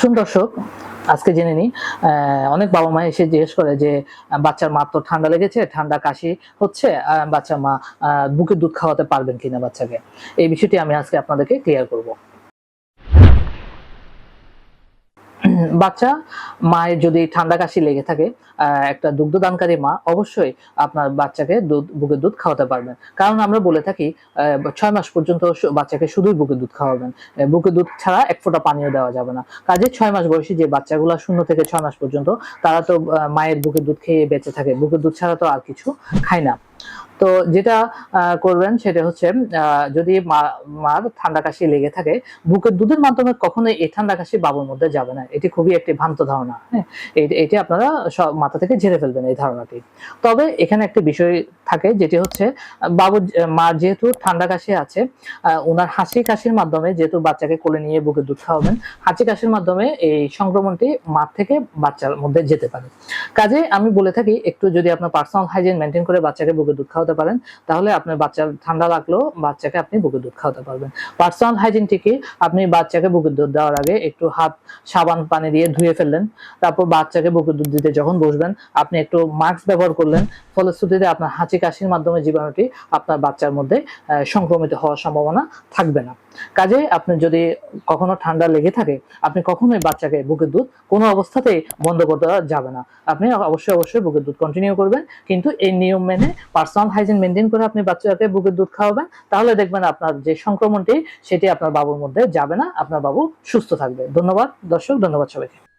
আসুন দর্শক, আজকে জেনে নিই অনেক বাবা মা এসে জিজ্ঞেস করে যে, বাচ্চার মা তো ঠান্ডা লেগেছে, ঠান্ডা কাশি হচ্ছে বাচ্চা মা বুকে দুধ খাওয়াতে পারবেন কিনা বাচ্চাকে। এই বিষয়টি আমি আজকে আপনাদেরকে ক্লিয়ার করব। বাচ্চা, মায়ের যদি ঠান্ডা কাশি লেগে থাকে একটা দুগ্ধদানকারী মা অবশ্যই আপনার বাচ্চাকে দুধ, বুকের দুধ খাওয়াতে পারবেন। কারণ আমরা বলে থাকি ছয় মাস পর্যন্ত বাচ্চাকে শুধুই বুকের দুধ খাওয়াবেন। বুকের দুধ ছাড়া এক ফোঁটা পানীয় দেওয়া যাবে না। কাজে ছয় মাস বয়সী যে বাচ্চাগুলো শূন্য থেকে ছয় মাস পর্যন্ত, তারা তো মায়ের বুকের দুধ খেয়ে বেঁচে থাকে। বুকের দুধ ছাড়া তো আর কিছু খায় না। তো যেটা করবেন সেটা হচ্ছে যদি মা- মার ঠান্ডা কাশি লেগে থাকে, বুকের দুধের মাধ্যমে কখনোই এই ঠান্ডা কাশি বাবুর মধ্যে যাবে না। এটি খুবই একটি ভ্রান্ত ধারণা হ্যাঁ? এটি আপনারা মাথা থেকে ঝেড়ে ফেলবেন এই ধারণাটি। তবে এখানে একটি বিষয় থাকে, যেটি হচ্ছে, বাবু মার যেহেতু ঠান্ডা কাশি আছে ওনার হাসি কাশির মাধ্যমে যেহেতু বাচ্চাকে কোলে নিয়ে বুকে দুধ খাওয়াবেন হাঁচি কাশির মাধ্যমে এই সংক্রমণটি মার থেকে বাচ্চার মধ্যে যেতে পারে। কাজে আমি বলে থাকি, একটু যদি আপনার পার্সোনাল হাইজিন মেনটেন করে বাচ্চাকে বুকে দুধ খাওয়াতে পারেন, তাহলে আপনার বাচ্চার ঠান্ডা লাগলেও বাচ্চাকে আপনি বুকে দুধ খাওয়াতে পারবেন। পার্সোনাল হাইজিন ঠিকই, আপনি বাচ্চাকে বুকে দুধ দেওয়ার আগে একটু হাত সাবান পানি দিয়ে ধুয়ে ফেললেন, তারপর বাচ্চাকে বুকে দুধ দিতে যখন বসবেন, আপনি একটু মাস্ক ব্যবহার করলেন, ফলশ্রুতিতে আপনার হাঁচি কাশির মাধ্যমে জীবাণুটি আপনার বাচ্চার মধ্যে সংক্রমিত হওয়ার সম্ভাবনা থাকবে না। কাজে আপনি যদি কখনো ঠান্ডা লেগে থাকে, আপনি কখনোই বাচ্চাকে বুকের দুধ কোনো অবস্থাতেই বন্ধ করতে যাবে না। আপনি অবশ্যই অবশ্যই বুকের দুধ কন্টিনিউ করবেন, কিন্তু এই নিয়ম মেনে পার্সোনাল হাইজিন মেনটেন করে আপনি বাচ্চাকে বুকের দুধ খাওয়াবেন, তাহলে দেখবেন আপনার যে সংক্রমণটি, সেটি আপনার বাবুর মধ্যে যাবে না, আপনার বাবু সুস্থ থাকবে। ধন্যবাদ, দর্শক, ধন্যবাদ সবাইকে।